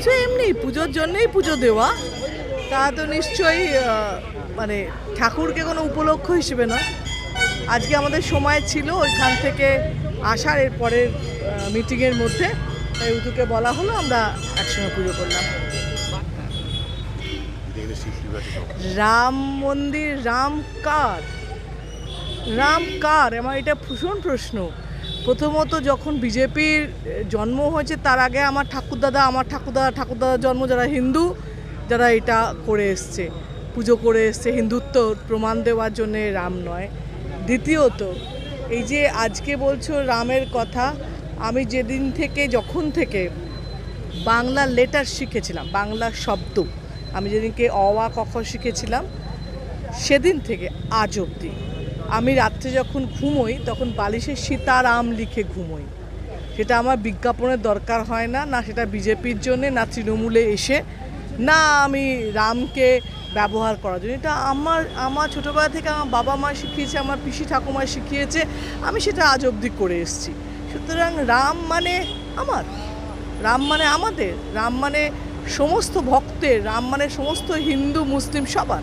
পুজো এমনি, পুজোর জন্যই পুজো দেওয়া। তা তো নিশ্চয়ই মানে ঠাকুরকে কোনো উপলক্ষ হিসেবে না আজকে আমাদের সময় ছিল ওইখান থেকে আসার, এর পরের মিটিংয়ের মধ্যে। তাই উতুকে বলা হলো, আমরা একসঙ্গে পুজো করলাম। রাম মন্দির, রাম কার? রাম কার? আমার এটা ভীষণ প্রশ্ন। প্রথমত যখন বিজেপির জন্ম হয়েছে তার আগে আমার ঠাকুরদাদা আমার ঠাকুরদাদা ঠাকুরদাদার জন্ম যারা হিন্দু, যারা এটা করে এসছে। পুজো করে এসছে। হিন্দুত্ব প্রমাণ দেওয়ার জন্যে রাম নয়। দ্বিতীয়ত, এই যে আজকে বলছো রামের কথা, আমি যেদিন থেকে, যখন থেকে বাংলা লেটার শিখেছিলাম, বাংলা শব্দ, আমি যেদিনকে অওয়া কখ শিখেছিলাম, সেদিন থেকে আজ অবধি আমি রাত্রে যখন ঘুমোই, তখন বালিশে সীতারাম লিখে ঘুমোই। সেটা আমার বিজ্ঞাপনের দরকার হয় না না সেটা বিজেপির জন্যে, না তৃণমূলে এসে, না আমি রামকে ব্যবহার করার জন্য। এটা আমার আমার ছোটোবেলা থেকে আমার বাবা মা শিখিয়েছে, আমার পিসি ঠাকুমা শিখিয়েছে, আমি সেটা আজ অবধি করে এসেছি। সুতরাং রাম মানে আমার, রাম মানে আমাদের, রাম মানে সমস্ত ভক্তের, রাম মানে সমস্ত হিন্দু, মুসলিম সবার।